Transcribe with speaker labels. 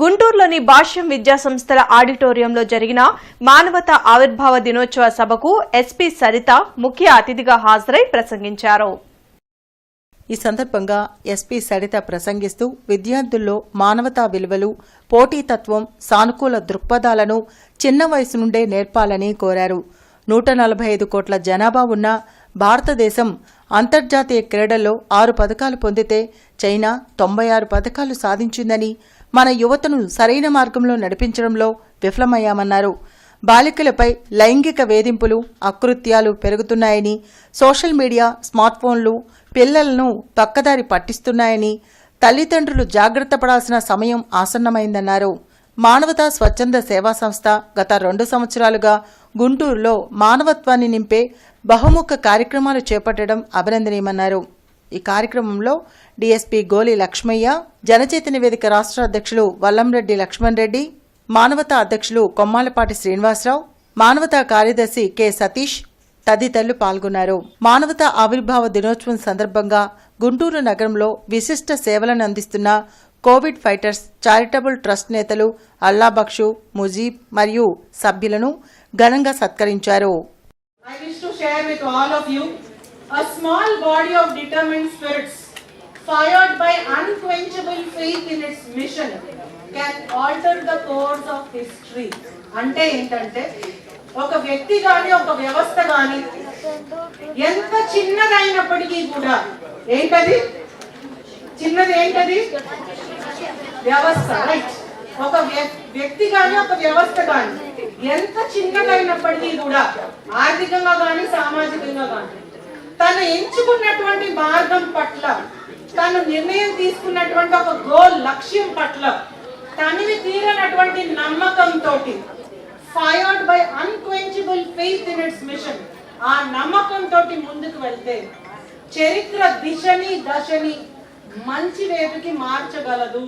Speaker 1: గుంటూరులోని భాష్యం విద్యా సంస్థల ఆడిటోరియంలో జరిగిన మానవతా ఆవిర్భావ దినోత్సవ సభకు ఎస్పీ సరిత ముఖ్య అతిథిగా హాజరై ప్రసంగించారు.
Speaker 2: ఈ సందర్భంగా ఎస్పీ సరిత ప్రసంగిస్తూ విద్యార్థుల్లో మానవతా విలువలు పోటీతత్వం సానుకూల దృక్పథాలను చిన్న వయసు నుండే నేర్పాలని కోరారు. నూట నలభై ఐదు కోట్ల జనాభా ఉన్న భారతదేశం అంతర్జాతీయ క్రీడల్లో ఆరు పథకాలు పొందితే చైనా తొంభై ఆరు పథకాలు సాధించిందని మన యువతను సరైన మార్గంలో నడిపించడంలో విఫలమయ్యామన్నారు. బాలికలపై లైంగిక వేధింపులు అకృత్యాలు పెరుగుతున్నాయని సోషల్ మీడియా స్మార్ట్ ఫోన్లు పిల్లలను పక్కదారి పట్టిస్తున్నాయని తల్లిదండ్రులు జాగ్రత్త పడాల్సిన సమయం ఆసన్నమైందన్నారు. మానవతా స్వచ్ఛంద సేవా సంస్థ గత రెండు సంవత్సరాలుగా గుంటూరులో మానవత్వాన్ని నింపే బహుముఖ కార్యక్రమాలు చేపట్టడం అభినందనీయమన్నారు. ఈ కార్యక్రమంలో డీఎస్పీ గోలి లక్ష్మయ్య జనచైతన్య వేదిక రాష్ట్ర అధ్యక్షులు వల్లంరెడ్డి లక్ష్మణ్ రెడ్డి మానవతా అధ్యక్షులు కొమ్మాలపాటి శ్రీనివాసరావు మానవతా కార్యదర్శి కె సతీష్ తదితరులు పాల్గొన్నారు. మానవతా ఆవిర్భావ దినోత్సవం సందర్భంగా గుంటూరు నగరంలో విశిష్ట సేవలను అందిస్తున్న కోవిడ్ ఫైటర్స్ చారిటబుల్ ట్రస్ట్ నేతలు అల్లాబక్షు ముజీబ్ మరియు సభ్యులను ఘనంగా సత్కరించారు.
Speaker 3: అంటే ఒక వ్యక్తి గాని ఒక వ్యవస్థ గాని ఎంత చిన్నదైనప్పటికీ కూడా ఏంటది? చిన్నది ఏంటది? వ్యవస్థ రైట్ ఒక వ్య- వ్యక్తి కానీ ఒక వ్యవస్థ కానీ ఎంత చిన్నదైనప్పటికీ కూడా ఆర్థికంగా కానీ సామాజికంగా కానీ తను ఎంచుకున్నటువంటి మార్గం పట్ల తను నిర్ణయం తీసుకున్నటువంటి ఒక గోల్ లక్ష్యం పట్ల తనని తీరనటువంటి నమ్మకంతో fired by unquenchable faith in its mission ఆ నమ్మకంతో ముందుకు వెళ్తే చరిత్ర దిశని దశని మంచి వైపుకి మార్చగలదు.